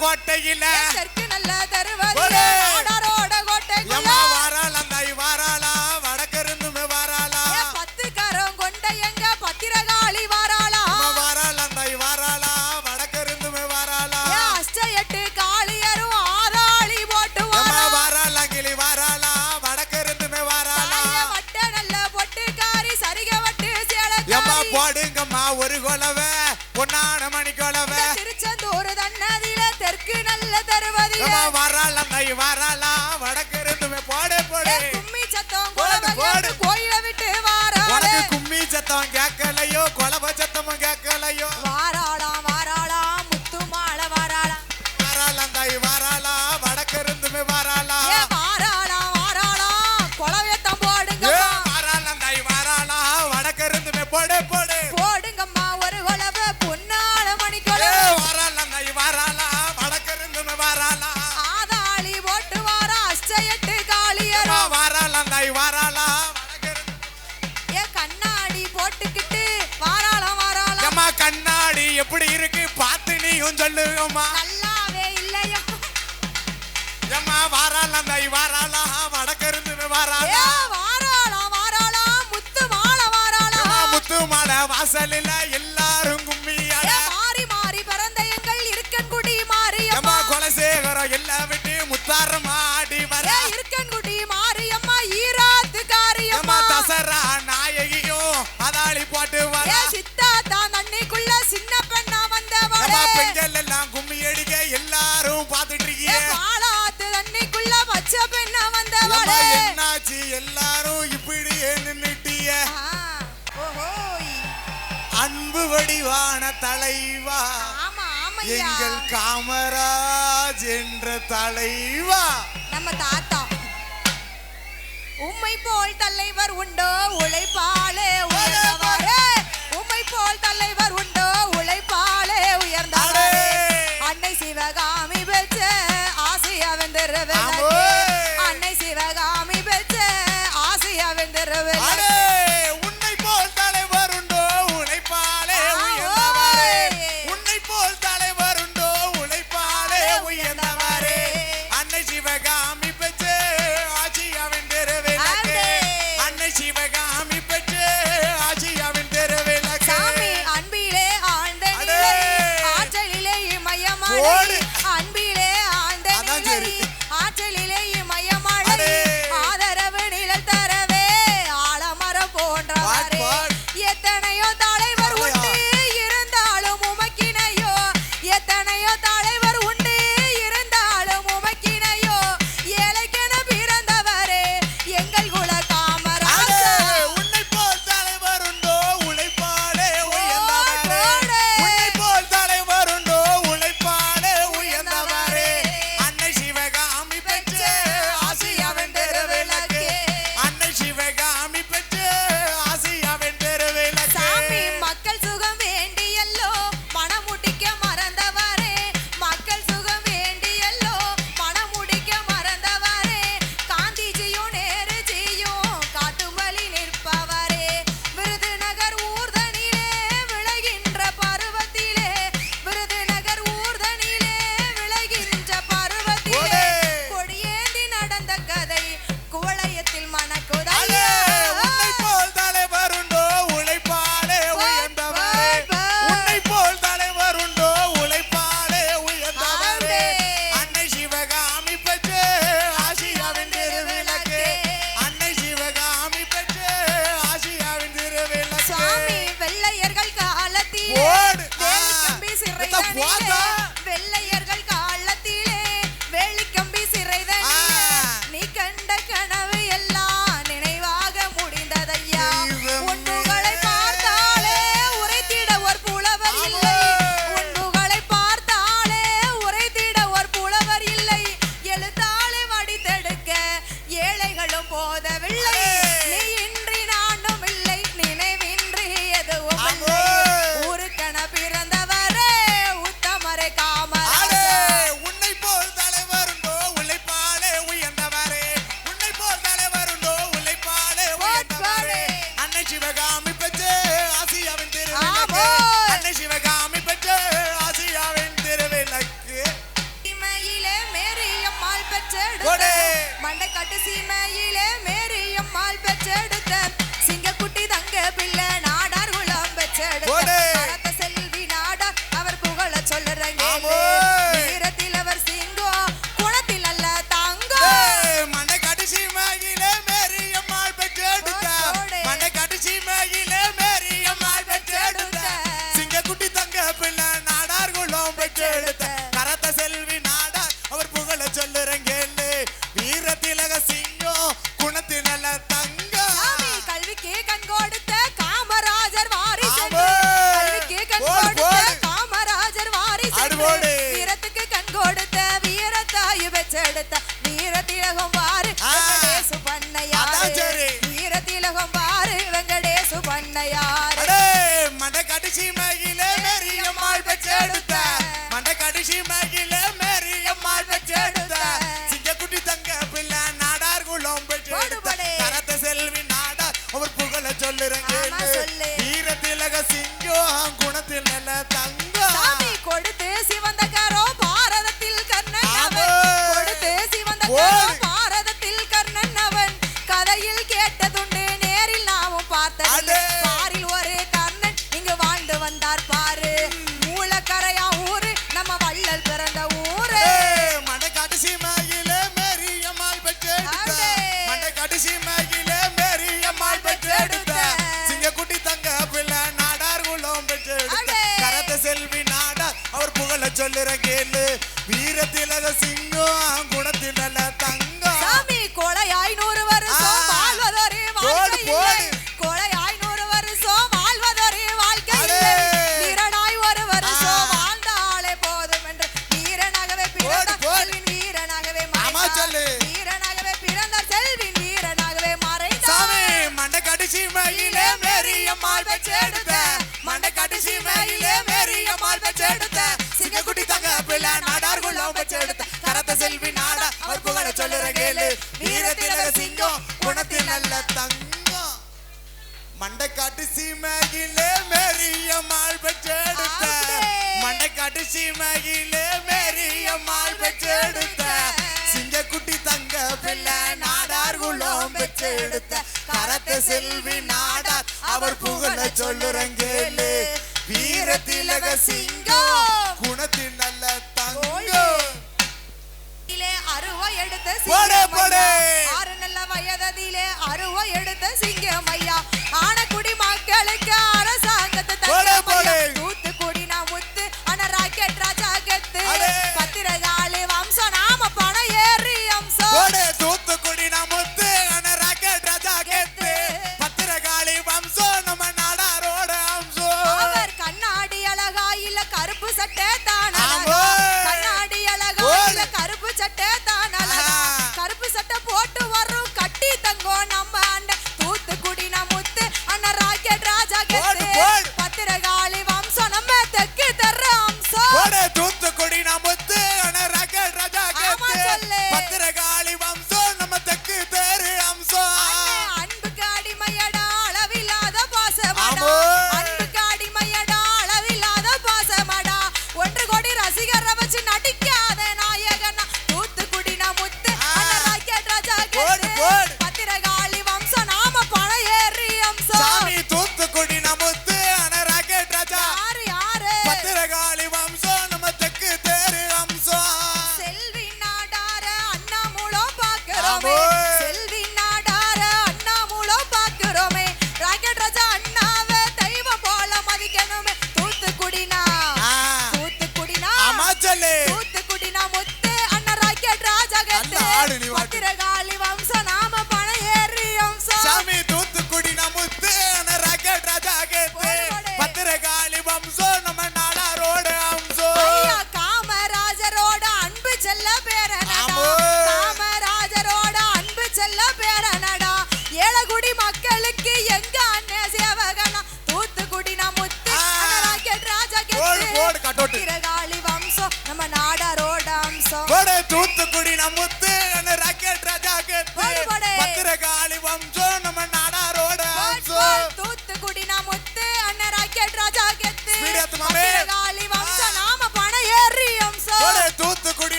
கோட்டையில நல்ல தருவது கோட்டையில சத்தமும் கேட்கலையோ I said it la வடிவான தலைவா. எங்கள் காமராஜ் என்ற தலைவா. நம்ம தாத்தா. உம்மை போல் தலைவர் உண்டோ உழைப்பாலே உயர்ந்தவரே. உம்மை போல் தலைவர் உண்டோ உழைப்பாலே உயர்ந்தவரே. அன்னை சிவகாமி பெற்ற ஆசையா வெந்தரவே அன்னை சிவகாமி பெற்ற ஆசையா வெந்தரவே ஓடு Meta voada! சீமையிலே மெரியம்மாள் பெற்றெடுத்த. மண்டைக்காட்டு சீமையிலே மெரியம்மாள் பெற்றெடுத்த. சிங்கக்குட்டி தங்க பிள்ளை நாடார் குலம் பெற்றெடுத்த. கரத்த செல்வி நாடார் அவர் புகழ சொல்லுறங்கேலே. வீர திலக சிங்கம். குணத்தின் நல்ல தங்கோ அருவா எடுத்த சிங்கம் ஆறு நல்ல வயததிலே அருவா எடுத்த சிங்கம் ஐயா. ஆன மக்களுக்கு அரசு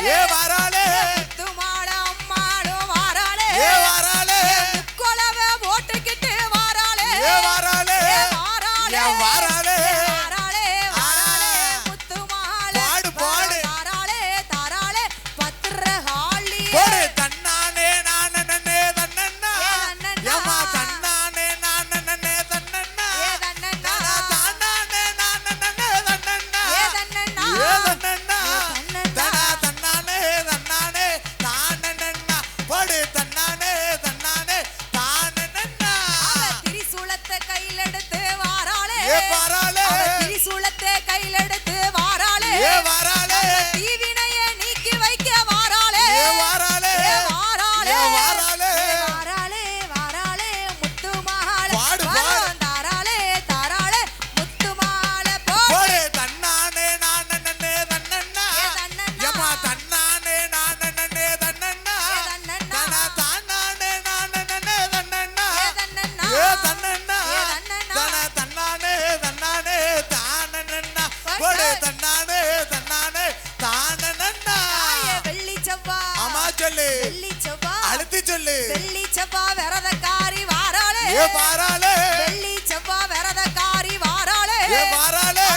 Yeah. சொல்லு. அடுத்து சொல்லு. வெள்ளி செவ்வா விரதக்காரி வாராளே. வாராளே. வெள்ளி செவ்வா விரதக்காரி வாராளே. வாராளே.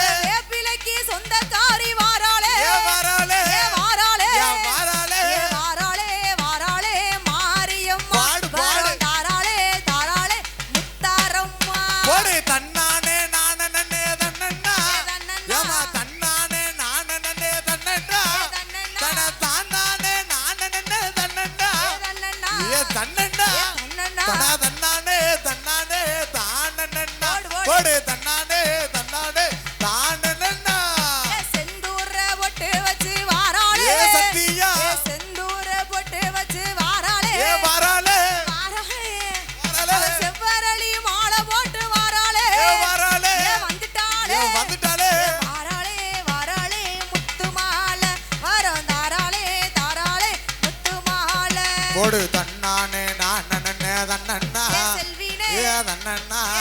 na na na.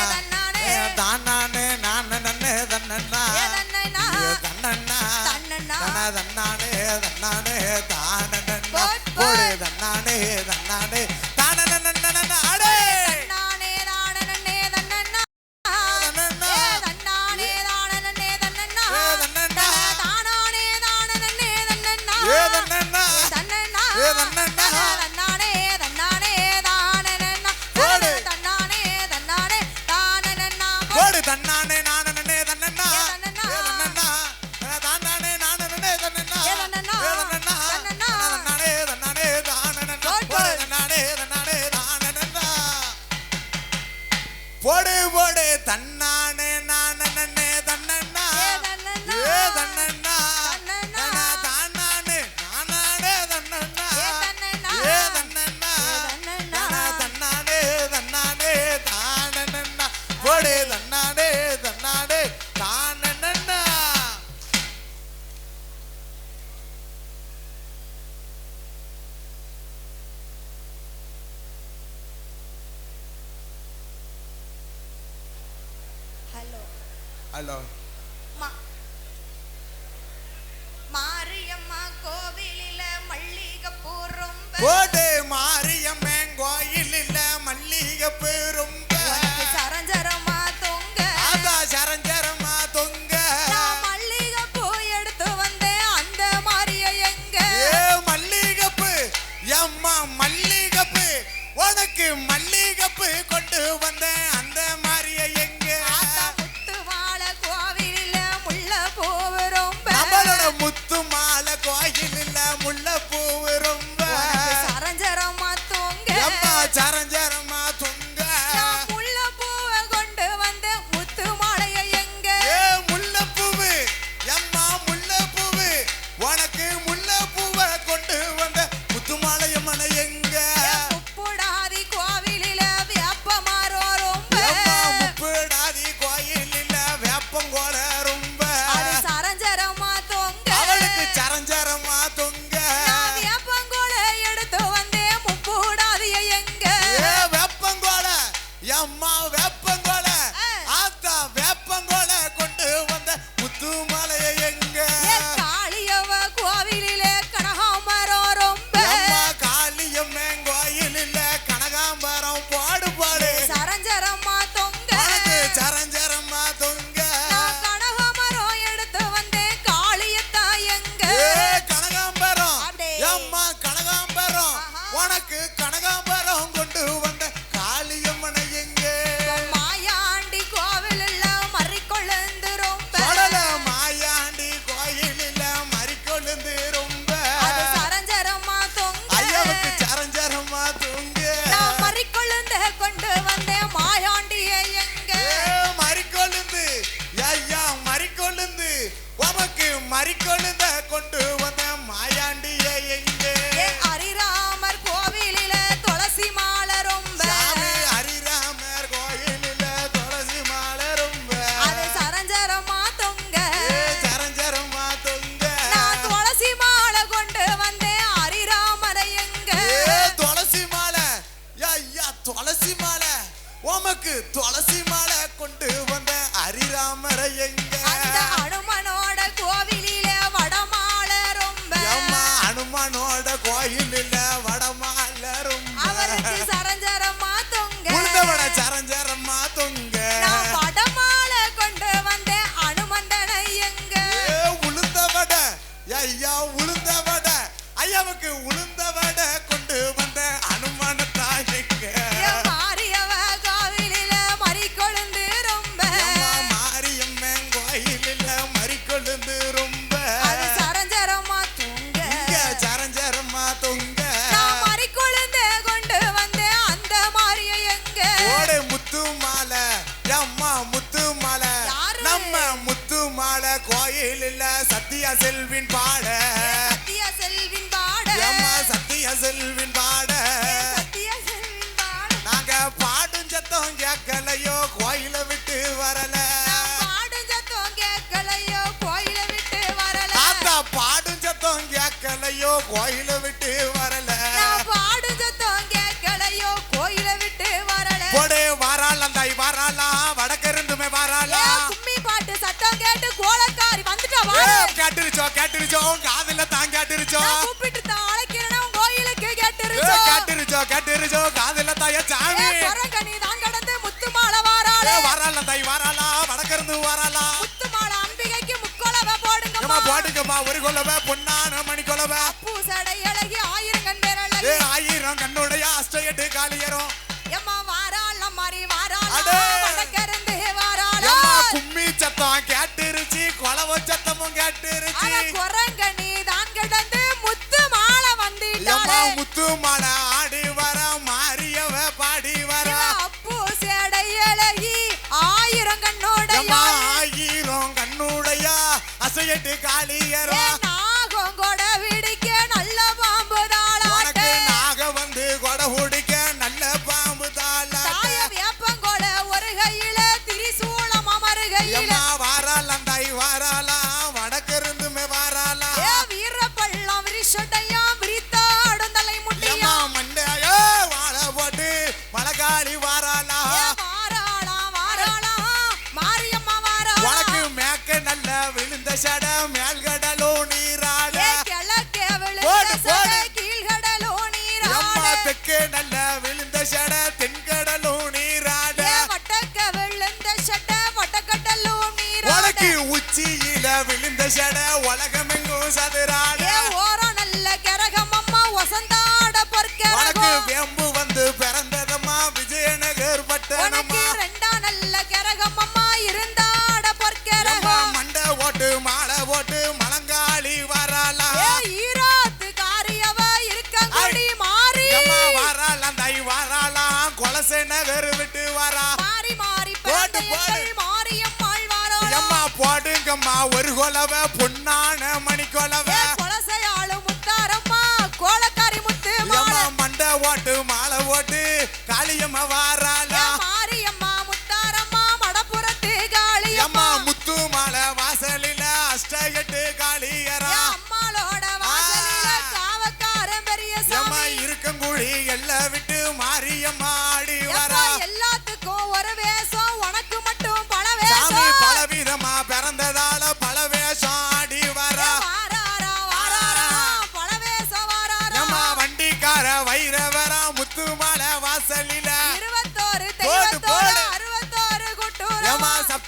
கொழுந்து ரொம்ப. சரஞ்சரமா தூங்க. சரஞ்சரமா தூங்க. கொண்டு வந்த அந்த மாதிரி எங்க? ஓடு முத்து மாலை அம்மா முத்து மாலை நம்ம முத்து மாலை கோயில் சத்யா செல்வின் பா தங்கமா ஒரு கொலவ பொன்னான மணி கொலவ பூசடை அழகி ஆயிரம் கண் ஆயிரம் கண்ணுடைய அஷ்டயட்டு காலியரோ தாலியரா சதுராட. ஓரம் நல்ல கரகம் அம்மா வசந்தாட பொற்கரகம். வேம்பு வந்து பிறந்ததம்மா விஜயநகர் பட்டணம்மா. ரெண்டா நல்ல கரகம் அம்மா இருந்தாட பொற்கரகம். மண்ட ஓட்டு மாலை ஓட்டு மலங்காளி வரலாம் ஈராத்து காரியவ இருக்க கொடி மாறி. வரலாம் தை வரலாம் கொலசை நகர் விட்டு வரா. மாறி மாறி போட்டு போடு. மாறியம் வாழ்வாரோ அம்மா போடுங்கம்மா ஒரு கொலவை பொன்னான போட்டு காளியம்மா வார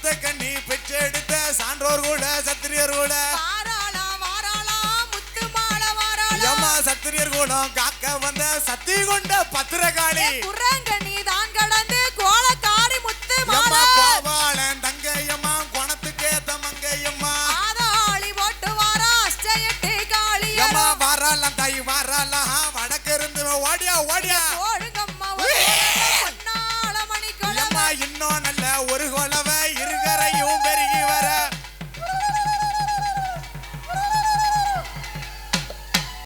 பெத்த கண்ணி பெற்றெடுத்த சான்றோர் கூட சத்திரியர் கூட. சத்திரியர் கூட காக்க வந்த சத்தி கொண்ட பத்திரகாளி.